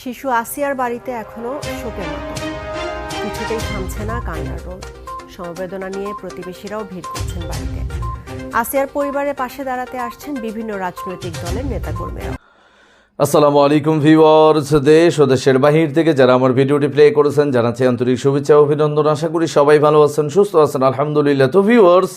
শিশু আসিয়ার বাড়িতে এখনও শোকের মতো কিছুতেই থামছে না কান্নার রোল। সমবেদনা নিয়ে প্রতিবেশীরাও ভিড় করছেন বাড়িতে। আসিয়ার পরিবারের পাশে দাঁড়াতে আসছেন বিভিন্ন রাজনৈতিক দলের নেতাকর্মীরা আসসালামু আলাইকুম ভিউয়ার্স, দেশ ও দেশের বাহির থেকে যারা আমার ভিডিওটি প্লে করেছেন, জানাচ্ছি আন্তরিক শুভেচ্ছা অভিনন্দন। আশা করি সবাই ভালো আছেন, সুস্থ আছেন, আলহামদুলিল্লাহ। তো ভিউয়ার্স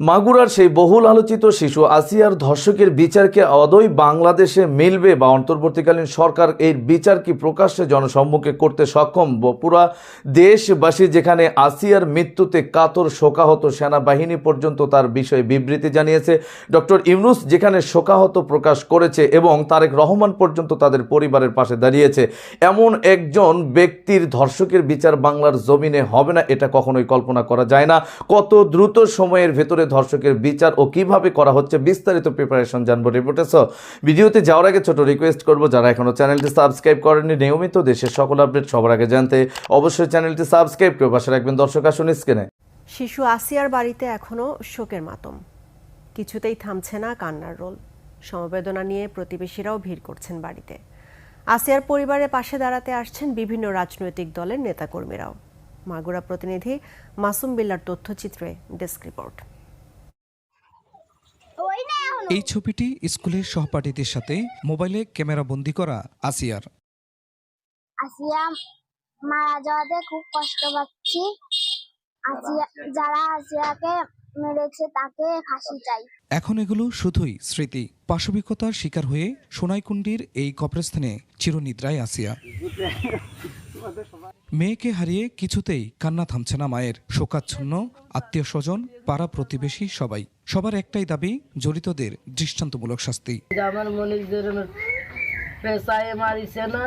মাগুরার সেই বহুল আলোচিত শিশু আসিয়ার ধর্ষকের বিচারকে আদৌ বাংলাদেশে মিলবে বা অন্তর্বর্তীকালীন সরকার এই বিচার কি প্রকাশ্যে জনসম্মুখে করতে সক্ষম? পুরা দেশবাসী যেখানে আসিয়ার মৃত্যুতে কাতর শোকাহত সেনাবাহিনী পর্যন্ত তার বিষয়ে বিবৃতি জানিয়েছে। ডক্টর ইউনুস যেখানে শোকাহত প্রকাশ করেছে এবং তারেক রহমান পর্যন্ত তাদের পরিবারের পাশে দাঁড়িয়েছে। এমন একজন ব্যক্তির ধর্ষকের বিচার বাংলার জমিনে হবে না, এটা কখনোই কল্পনা করা যায় না। কত দ্রুত সময়ের ভেতরে ধর্ষকের বিচার ও কীভাবে করা হচ্ছে বিস্তারিত প্রিপারেশন জানব রিপোর্টে সো ভিডিওতে যাওয়ার আগে ছোট রিকোয়েস্ট করব, যারা এখনও চ্যানেলটি সাবস্ক্রাইব করেননি, নিয়মিত দেশের সকল আপডেট সবার আগে জানতে অবশ্যই চ্যানেলটি সাবস্ক্রাইব করে পাশে রাখবেন দর্শক, আসুন স্ক্রিনে শিশু আসিয়ার বাড়িতে এখনও শোকের মাতম। কিছুতেই থামছে না কান্নার রোল। সমবেদনা নিয়ে প্রতিবেশীরাও ভিড় করছেন বাড়িতে। আসিয়ার পরিবারের পাশে দাঁড়াতে আসছেন বিভিন্ন রাজনৈতিক দলের নেতাকর্মীরাও। মাগুরা প্রতিনিধি মাসুম বিল্লার তথ্যচিত্রে ডেস্ক রিপোর্ট। এই ছবিটি স্কুলের সহপাঠীদের সাথে মোবাইলে ক্যামেরা বন্দি করা আসিয়ার। আসিয়া মারা যাওয়াতে খুব কষ্ট পাচ্ছি। আসিয়া যারা আসিয়াকে মেরেছে তাকে ফাঁসি চাই। এখন এগুলো শুধুই স্মৃতি। পাশবিকতার শিকার হয়ে সোনাইকুণ্ডির এই কবরস্থানে চিরনিদ্রায় আসিয়া। মেয়েকে হারিয়ে কিছুতেই কান্না থামছে না মায়ের। শোকাচ্ছন্ন আত্মীয় স্বজন পাড়া প্রতিবেশী সবাই। সবার একটাই দাবি জড়িতদের দৃষ্টান্তমূলক শাস্তি। যে আমার মনির পেশায় মারিছে না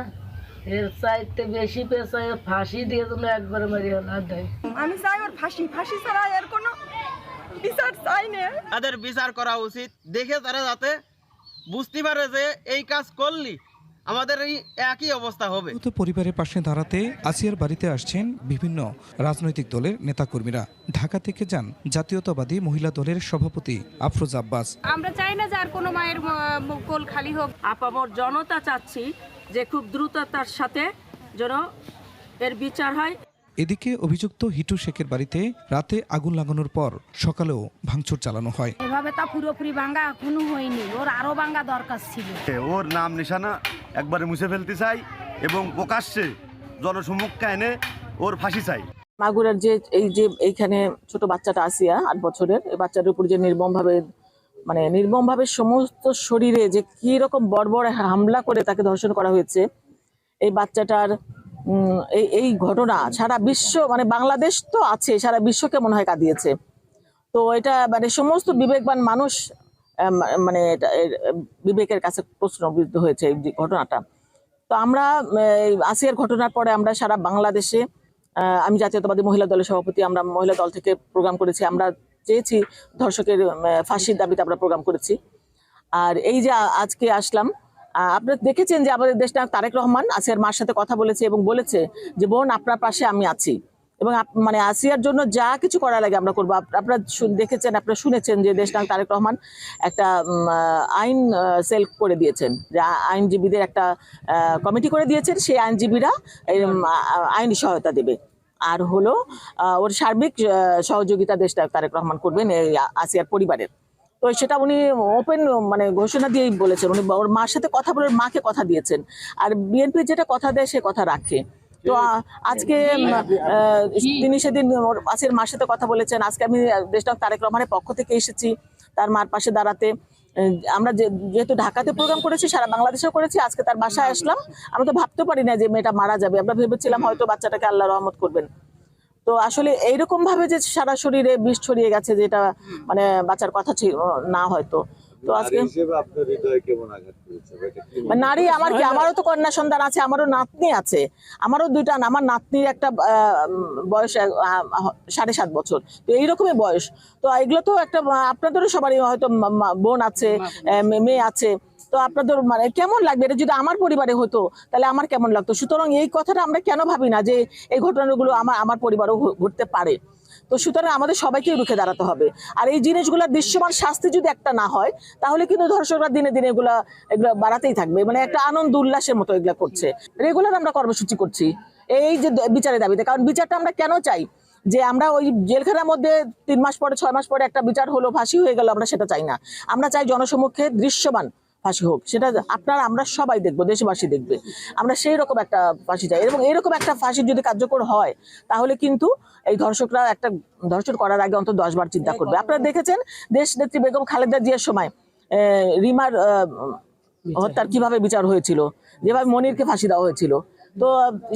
এর চাইতে বেশি পেশায় ফাঁসি দিয়ে জন্য একবারে মারি হল আর দেয়। আমি চাই ওর ফাঁসি ফাঁসি ছাড়া এর কোনো বিচার চাই না। তাদের বিচার করা উচিত। দেখে তারা যাতে বুঝতে পারে যে এই কাজ করলি। আমাদের এই একই অবস্থা হবে। পরিবারের পাশে দাঁড়াতে আসিয়ার বাড়িতে আসছেন বিভিন্ন রাজনৈতিক দলের নেতাকর্মীরা। ঢাকা থেকে যান জাতীয়তাবাদী মহিলা দলের সভাপতি আফরোজ আব্বাস। আমরা চাই না যে আর কোনো মায়ের কোল খালি হোক। আপামর জনতা চাচ্ছি যে খুব দ্রুততার সাথে যেন এর বিচার হয়। এদিকে অভিযুক্ত হিটু শেখের বাড়িতে রাতে আগুন লাগানোর পর সকালেও ভাঙচুর চালানো হয়। এভাবে তা পুরোপুরি ভাঙ্গা এখনও হয়নি। ওর আরও ভাঙ্গা দরকার ছিল। ওর নাম নিশানা একবারে মুছে ফেলতে চাই এবং প্রকাশ্যে জনসম্মুখে এনে ওর ফাঁসি চাই। মাগুরার যে এই যে এইখানে ছোট বাচ্চাটা আসিয়া আট বছরের, এই বাচ্চাটার উপর যে নির্মমভাবে মানে নির্মমভাবে সমস্ত শরীরে যে কি রকম বর্বর হামলা করে তাকে ধর্ষণ করা হয়েছে, এই বাচ্চাটার এই এই ঘটনা সারা বিশ্ব মানে বাংলাদেশ তো আছে, সারা বিশ্বকে মনে হয় কাঁদিয়েছে। তো এটা মানে সমস্ত বিবেকবান মানুষ মানে বিবেকের কাছে প্রশ্নবিদ্ধ হয়েছে এই ঘটনাটা। তো আমরা আসিয়ার ঘটনার পরে আমরা সারা বাংলাদেশে আমি জাতীয়তাবাদী মহিলা দলের সভাপতি আমরা মহিলা দল থেকে প্রোগ্রাম করেছি আমরা চেয়েছি ধর্ষকের ফাঁসির দাবিতে আমরা প্রোগ্রাম করেছি। আর এই যে আজকে আসলাম আহ, আপনারা দেখেছেন যে আমাদের দেশটা তারেক রহমান আসিয়ার মার সাথে কথা বলেছে এবং বলেছে যে বোন আপনার পাশে আমি আছি। এবং মানে আসিয়ার জন্য যা কিছু করা লাগে আমরা করব। আপ- আপনারা দেখেছেন আপনারা শুনেছেন যে দেশটা তারেক রহমান একটা আইন সেল করে দিয়েছেন। যে আইনজীবীদের একটা কমিটি করে দিয়েছেন সেই আইনজীবীরা আইনি সহায়তা দেবে। আর হলো ওর সার্বিক সহযোগিতা দেশটা তারেক রহমান করবেন এই আসিয়ার পরিবারের। তো সেটা উনি ওপেন মানে ঘোষণা দিয়েই বলেছেন। উনি ওর মার সাথে কথা বলে মাকে কথা দিয়েছেন। আর বিএনপি যেটা কথা দেয় সে কথা রাখে। তো আজকে তিনি সেদিন আসিয়ার মার সাথে কথা বলেছেন। আজকে আমি দেশটা তারেক রহমানের পক্ষ থেকে এসেছি তার মার পাশে দাঁড়াতে। আমরা যে- যেহেতু ঢাকাতে প্রোগ্রাম করেছি সারা বাংলাদেশেও করেছি আজকে তার বাসায় আসলাম। আমরা তো ভাবতে পারি না যে মেয়েটা মারা যাবে। আমরা ভেবেছিলাম হয়তো বাচ্চাটাকে আল্লাহ রহমত করবেন। তো আসলে এইরকম ভাবে যে সারা শরীরে বিষ ছড়িয়ে গেছে যেটা মানে বাচ্চার কথা ছিল না হয়তো। তো আজকে মানে নারী আমার কি আমারও তো কন্যা সন্তান আছে আমারও নাতনি আছে। আমারও দুইটা আমার নাতনির একটা আহ, বয়স সাড়ে সাত বছর। তো এইরকমই বয়স। তো এগুলো তো একটা আপনাদেরও সবারই হয়তো বোন আছে মেয়ে আছে। তো আপনাদের মানে কেমন লাগবে? এটা যদি আমার পরিবারে হতো তাহলে আমার কেমন লাগতো? সুতরাং এই কথাটা আমরা কেন ভাবি না যে এই ঘটনাগুলো আমার আমার পরিবারও ঘটতে পারে? তো সুতরাং আমাদের সবাইকে রুখে দাঁড়াতে হবে। আর এই জিনিসগুলো দৃশ্যমান শাস্তি যদি একটা না হয়, তাহলে কিন্তু ধর্ষকরা দিনে দিনে এগুলা, এগুলো বাড়াতেই থাকবে মানে একটা আনন্দ উল্লাসের মতো এগুলা করছে। রেগুলার আমরা কর্মসূচি করছি। এই যে বিচারের দাবিতে, কারণ বিচারটা আমরা কেন চাই? যে আমরা ওই জেলখানার মধ্যে তিন মাস পরে, ছয় মাস পরে একটা বিচার হলো, ফাঁসি হয়ে গেল, আমরা সেটা চাই না। আমরা চাই জনসমক্ষে দৃশ্যমান ফাঁসি হোক সেটা আপনার আমরা সবাই দেখব দেশবাসী দেখবে। আমরা সেই রকম একটা ফাঁসি চাই। এবং এইরকম একটা ফাঁসি যদি কার্যকর হয় তাহলে কিন্তু এই ধর্ষকরা একটা ধর্ষণ করার আগে অন্তত দশবার চিন্তা করবে। আপনারা দেখেছেন দেশ নেত্রী বেগম খালেদা জিয়ার সময় আহ, রিমার হত্যার কীভাবে বিচার হয়েছিল? যেভাবে মনিরকে ফাঁসি দেওয়া হয়েছিল। তো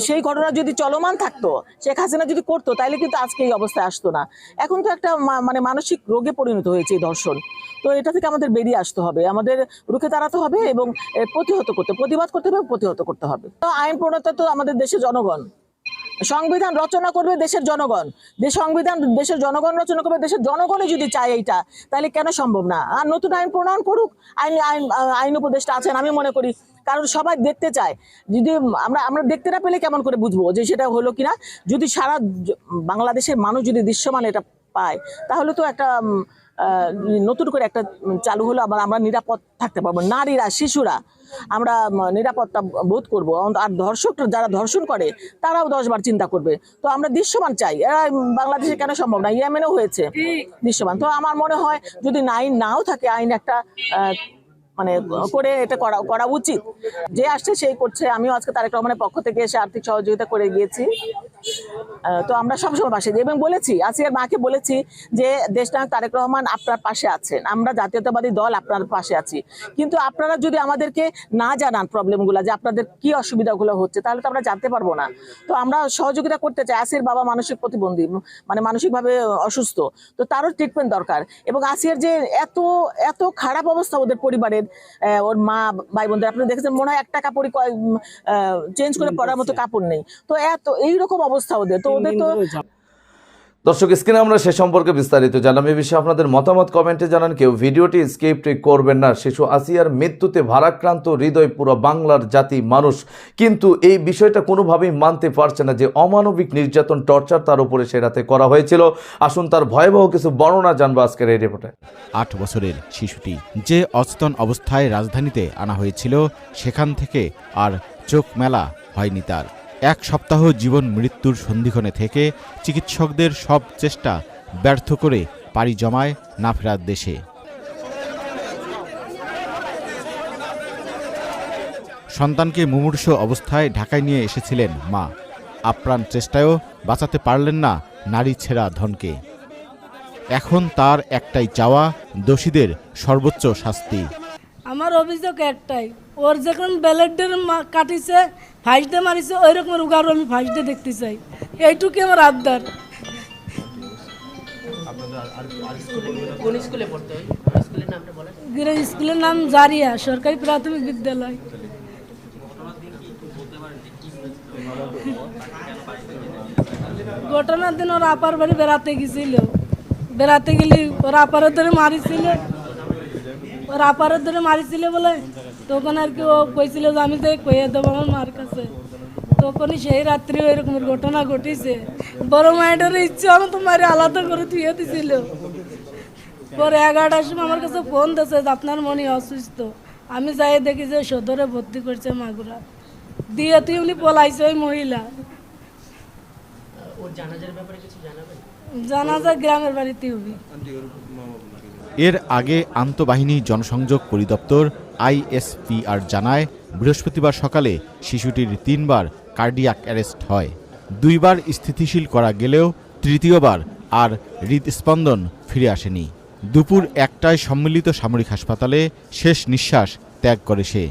সেই ঘটনা যদি চলমান থাকতো, শেখ হাসিনা যদি করতো তাহলে কিন্তু আজকে এই অবস্থায় আসতো না। এখন তো একটা মানে মানসিক রোগে পরিণত হয়েছে এই ধর্ষণ। তো এটা থেকে আমাদের বেরিয়ে আসতে হবে, আমাদের রুখে দাঁড়াতে হবে এবং প্রতিহত করতে, প্রতিবাদ করতে হবে প্রতিহত করতে হবে। তো আইন প্রণেতা তো আমাদের দেশের জনগণ। সংবিধান রচনা করবে দেশের জনগণ। যে সংবিধান দেশের জনগণ রচনা করবে দেশের জনগণই যদি চায় এইটা তাহলে কেন সম্ভব না? আর নতুন আইন প্রণয়ন করুক, আইন আইন আইন উপদেষ্টা আছেন, আমি মনে করি কারণ সবাই দেখতে চায়। যদি আমরা আমরা দেখতে না পেলে কেমন করে বুঝব যে সেটা হলো কিনা? যদি সারা বাংলাদেশের মানুষ যদি দৃশ্যমান এটা পায় তাহলে তো একটা নতুন করে একটা চালু হলো আবার আমরা নিরাপদ থাকতে পারব। নারীরা শিশুরা আমরা নিরাপত্তা বোধ করব। আর ধর্ষক যারা ধর্ষণ করে তারাও দশবার চিন্তা করবে। তো আমরা দৃশ্যমান চাই। এরা বাংলাদেশে কেন সম্ভব না? ইয়েমেনেও হয়েছে দৃশ্যমান। তো আমার মনে হয় যদি আইন নাও থাকে আইন একটা আহ, মানে করে এটা করা করা উচিত। যে আসছে সেই করছে আমিও আজকে তারেক রহমানের পক্ষ থেকে এসে আর্থিক সহযোগিতা করে গিয়েছি। তো আমরা সবসময় পাশে দিই এবং বলেছি আসিয়ার মাকে বলেছি যে দেশনায়ক তারেক রহমান আপনার পাশে আছেন। আমরা জাতীয়তাবাদী দল আপনার পাশে আছি। কিন্তু আপনারা যদি আমাদেরকে না জানান প্রবলেমগুলো যে আপনাদের কি অসুবিধাগুলো হচ্ছে তাহলে তো আমরা জানতে পারব না। তো আমরা সহযোগিতা করতে চাই। আসির বাবা মানসিক প্রতিবন্ধী মানে মানসিকভাবে অসুস্থ তো তারও ট্রিটমেন্ট দরকার। এবং আসিয়ার যে এত এত খারাপ অবস্থা ওদের পরিবারের ওর মা ভাই বোনদের আপনি দেখেছেন মনে হয় একটা কাপড়ই চেঞ্জ করে পরার মতো কাপড় নেই। তো এত এইরকম অবস্থা ওদের। তো ওদের তো দর্শক স্ক্রিনে আমরা সে সম্পর্কে বিস্তারিত জানলাম। এই বিষয়ে আপনাদের মতামত কমেন্টে জানান। কেউ ভিডিওটি স্কিপ করবেন না। শিশু আসিয়ার মৃত্যুতে ভারাক্রান্ত হৃদয় পুরো বাংলার জাতি মানুষ। কিন্তু এই বিষয়টা কোনোভাবেই মানতে পারছে না যে অমানবিক নির্যাতন টর্চার তার উপরে সে রাতে করা হয়েছিল। আসুন তার ভয়াবহ কিছু বর্ণনা জানব আজকের এই রিপোর্টে আট বছরের শিশুটি যে অচেতন অবস্থায় রাজধানীতে আনা হয়েছিল সেখান থেকে আর চোখ মেলা হয়নি তার। এক সপ্তাহ জীবন মৃত্যুর সন্ধিক্ষণে থেকে চিকিৎসকদের সব চেষ্টা ব্যর্থ করে পাড়ি জমায় না ফেরার দেশে। সন্তানকে মুমূর্ষ অবস্থায় ঢাকায় নিয়ে এসেছিলেন মা। আপ্রাণ চেষ্টায়ও বাঁচাতে পারলেন না নারী ছেঁড়া ধনকে। এখন তার একটাই চাওয়া, দোষীদের সর্বোচ্চ শাস্তি। আমার অভিযোগ একটাই, ওর যখন ব্যালেটের কাটিছে ফাইস দিয়ে মারিছে ওই রকমের উগারও আমি ফাইস দিয়ে দেখতে চাই। এইটুকু আমার আবদার। স্কুলের নাম জারিয়া সরকারি প্রাথমিক বিদ্যালয়। ঘটনার দিন ওর আপার বাড়ি বেড়াতে গেছিল। বেড়াতে গেলি ওর আপারের ধরে মারিছিল। ওর আপারের ধরে মারিছিল বলে তখন আর কি ও কইছিল যে আমি তো কইয়া দেবো আমার মার কাছে। তখনই সেই রাত্রি ওই রকমের ঘটনা ঘটিছে। বড় মায়ের ইচ্ছে আমি তো মারি আলাদা করে ধুয়ে দিছিল। পরে এগারোটার সময় আমার কাছে ফোন দিয়েছে যে আপনার মনে অসুস্থ। আমি যাই দেখি যে সদরে ভর্তি করছে মাগুরা। দিয়ে তুই উনি পলাইছে ওই মহিলা। জানাজা গ্রামের বাড়িতে হবে। এর আগে আন্তঃবাহিনী জনসংযোগ পরিদপ্তর আইএসপিআর জানায় বৃহস্পতিবার সকালে শিশুটির তিনবার কার্ডিয়াক অ্যারেস্ট হয়। দুইবার স্থিতিশীল করা গেলেও তৃতীয়বার আর হৃদস্পন্দন ফিরে আসেনি। দুপুর একটায় সম্মিলিত সামরিক হাসপাতালে শেষ নিঃশ্বাস ত্যাগ করে সে।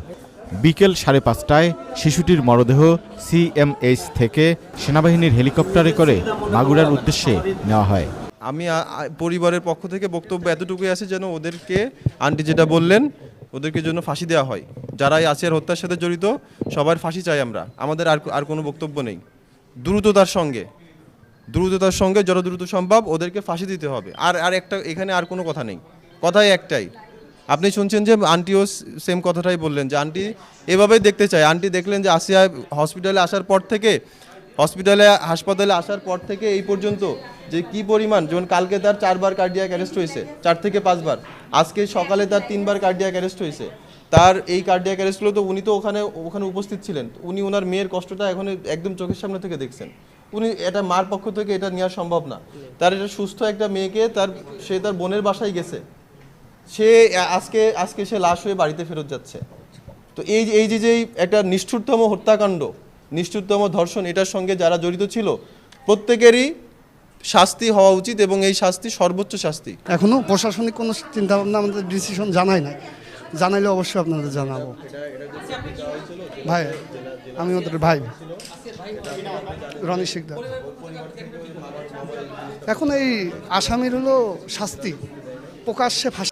বিকেল সাড়ে পাঁচটায় শিশুটির মরদেহ সিএমএইচ থেকে সেনাবাহিনীর হেলিকপ্টারে করে মাগুরার উদ্দেশ্যে নেওয়া হয়। আমি পরিবারের পক্ষ থেকে বক্তব্য এতটুকুই আছে যেন ওদেরকে, আন্টি যেটা বললেন, ওদেরকে জন্য ফাঁসি দেওয়া হয়। যারা এই আসিয়ার হত্যার সাথে জড়িত, সবার ফাঁসি চাই আমরা। আমাদের আর আর কোনো বক্তব্য নেই। দ্রুততার সঙ্গে দ্রুততার সঙ্গে যত দ্রুত সম্ভব ওদেরকে ফাঁসি দিতে হবে। আর আর একটা, এখানে আর কোনো কথা নেই। কথাই একটাই আপনি শুনছেন যে আন্টিও সেম কথাটাই বললেন, যে আন্টি এভাবেই দেখতে চায়। আন্টি দেখলেন যে আসিয়া হসপিটালে আসার পর থেকে হসপিটালে হাসপাতালে আসার পর থেকে এই পর্যন্ত যে কি পরিমাণ, যেমন কালকে তার চারবার কার্ডিয়াক অ্যারেস্ট হয়েছে, চার থেকে পাঁচবার। আজকে সকালে তার তিনবার কার্ডিয়াক অ্যারেস্ট হয়েছে। তার এই কার্ডিয়াক অ্যারেস্টগুলো তো উনি তো ওখানে ওখানে উপস্থিত ছিলেন। উনি ওনার মেয়ের কষ্টটা এখন একদম চোখের সামনে থেকে দেখছেন। উনি এটা মার পক্ষ থেকে এটা নেওয়া সম্ভব না। তার এটা সুস্থ একটা মেয়েকে তার, সে তার বোনের বাসায় গেছে। সে, আজকে আজকে সে লাশ হয়ে বাড়িতে ফেরত যাচ্ছে। তো এই এই যে যেই একটা নিষ্ঠুরতম হত্যাকাণ্ড, নিষ্ঠুরতম ধর্ষণ, এটার সঙ্গে যারা জড়িত ছিল, প্রত্যেকেরই শাস্তি হওয়া উচিত এবং এই শাস্তি সর্বোচ্চ শাস্তি। এখনও প্রশাসনিক কোনো চিন্তা ভাবনা আমাদের ডিসিশন জানাই নাই। জানাইলে অবশ্যই আপনাদের জানাব। ভাই, আমি ওদের ভাই। রনি শিকদার। এখন এই আসামির হলো শাস্তি। প্রকাশ্যে ফাঁসি